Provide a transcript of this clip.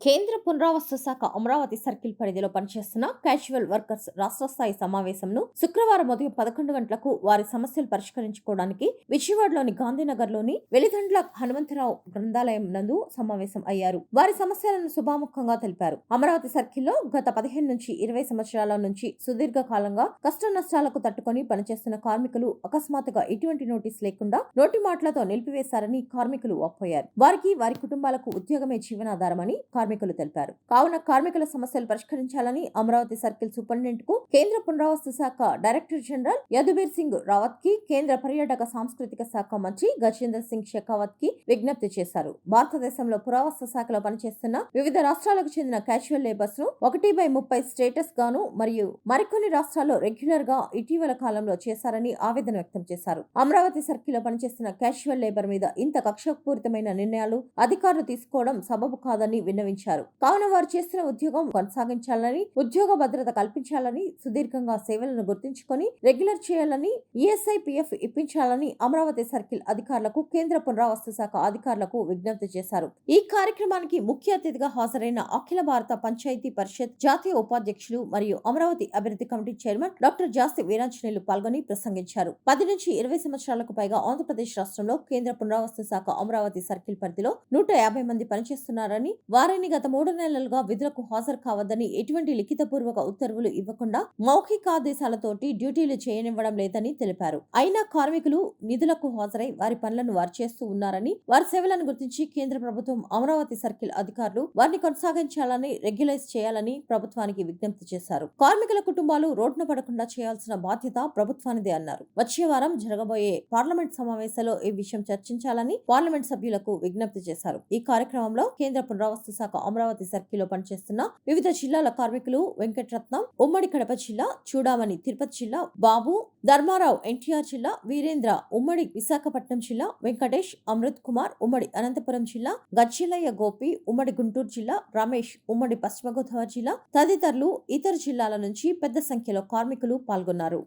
కేంద్ర పునరావాస శాఖ అమరావతి సర్కిల్ పరిధిలో పనిచేస్తున్న క్యాజువల్ వర్కర్స్ రాష్ట్ర స్థాయి సమావేశంను శుక్రవారం ఉదయం పదకొండు గంటలకు వారి సమస్యలు పరిష్కరించుకోవడానికి విజయవాడలోని గాంధీనగర్లోని వెలిదండ్ల హనుమంతరావు గ్రంథాలయం నందు సమావేశం అయ్యారు. వారి సమస్యలను శుభాముఖంగా తెలిపారు. అమరావతి సర్కిల్లో గత పదిహేను నుంచి ఇరవై సంవత్సరాల నుంచి సుదీర్ఘ కాలంగా కష్ట నష్టాలకు తట్టుకొని పనిచేస్తున్న కార్మికులు అకస్మాత్తుగా ఎటువంటి నోటీస్ లేకుండా నోటి మాటలతో నిలిపివేశారని కార్మికులు వాపోయారు వారికి వారి కుటుంబాలకు ఉద్యోగమే జీవనాధారమని కార్మికులు కార్మికులు తెలిపారు. కావున కార్మికుల సమస్యలు పరిష్కరించాలని అమరావతి సర్కిల్ సూపరింటెండెంట్కు కేంద్ర పునరావాస శాఖ డైరెక్టర్ జనరల్ యదుబీర్ సింగ్ రావత్కి కేంద్ర పర్యాటక సాంస్కృతిక శాఖ మంత్రి గజేంద్ర సింగ్ షెకావత్కి విజ్ఞప్తి చేశారు. భారతదేశంలో పురావస్తు శాఖలో పనిచేస్తున్న వివిధ రాష్ట్రాలకు చెందిన క్యాజువల్ లేబర్స్ను ఒకటి బై ముప్పై స్టేటస్ గాను మరియు మరికొన్ని రాష్ట్రాల్లో రెగ్యులర్గా ఇటీవల కాలంలో చేశారని ఆవేదన వ్యక్తం చేశారు. అమరావతి సర్కిల్లో పనిచేస్తున్న క్యాజువల్ లేబర్ మీద ఇంత కక్షపూరితమైన నిర్ణయాలు అధికారులు తీసుకోవడం సబబు కాదని విన్నవించారు. కావున వారు చేస్తున్న ఉద్యోగం కొనసాగించాలని ఉద్యోగ భద్రత కల్పించాలని సుదీర్ఘంగా సేవలను గుర్తుంచుకొని రెగ్యులర్ చేయాలని ఈఎస్ఐ పిఎఫ్ ఇప్పించాలని అమరావతి సర్కిల్ అధికారులకు కేంద్ర పునరావాస శాఖ అధికారులకు విజ్ఞప్తి చేశారు. ఈ కార్యక్రమానికి ముఖ్య అతిథిగా హాజరైన అఖిల భారత పంచాయతీ పరిషత్ జాతీయ ఉపాధ్యక్షులు మరియు అమరావతి అభివృద్ధి committee chairman doctor Jasti Veeranjaneyulu పాల్గొని ప్రసంగించారు. పది నుంచి ఇరవై సంవత్సరాలకు పైగా ఆంధ్రప్రదేశ్ రాష్ట్రంలో కేంద్ర పునరావాస శాఖ అమరావతి సర్కిల్ పరిధిలో నూట యాభై మంది పనిచేస్తున్నారని వారిని గత మూడు నెలలుగా విధులకు హాజరు కావద్దని ఎటువంటి లిఖితపూర్వక ఉత్తర్వులు ఇవ్వకుండా మౌఖిక ఆదేశాలతోటి డ్యూటీలు చేయనివ్వడం లేదని తెలిపారు. అయినా కార్మికులు నిధులకు హాజరై వారి పనులను వారు చేస్తూ ఉన్నారని వారి సేవలను గుర్తించి కేంద్ర ప్రభుత్వం అమరావతి సర్కిల్ అధికారులు వారిని కొనసాగించాలని రెగ్యులైజ్ చేయాలని ప్రభుత్వానికి విజ్ఞప్తి చేశారు. కార్మికుల కుటుంబాలు రోడ్డున పడకుండా చేయాల్సిన బాధ్యత ప్రభుత్వానిదే అన్నారు. వచ్చే వారం జరగబోయే పార్లమెంట్ సమావేశంలో ఈ విషయం చర్చించాలని పార్లమెంట్ సభ్యులకు విజ్ఞప్తి చేశారు. ఈ కార్యక్రమంలో కేంద్ర పునరావాస శాఖ అమరావతి సర్కిల్లో పనిచేస్తున్న వివిధ జిల్లాల కార్మికులు వెంకటరత్నం ఉమ్మడి కడప జిల్లా చూడామణి తిరుపతి జిల్లా బాబు ధర్మారావు ఎన్టీఆర్ జిల్లా వీరేంద్ర ఉమ్మడి విశాఖపట్నం జిల్లా వెంకటేష్ అమృత్ కుమార్ ఉమ్మడి అనంతపురం జిల్లా గచ్చిలయ్య గోపి ఉమ్మడి గుంటూరు జిల్లా రమేష్ ఉమ్మడి పశ్చిమ గోదావరి జిల్లా తదితరులు ఇతర జిల్లాల నుంచి పెద్ద సంఖ్యలో కార్మికులు పాల్గొన్నారు.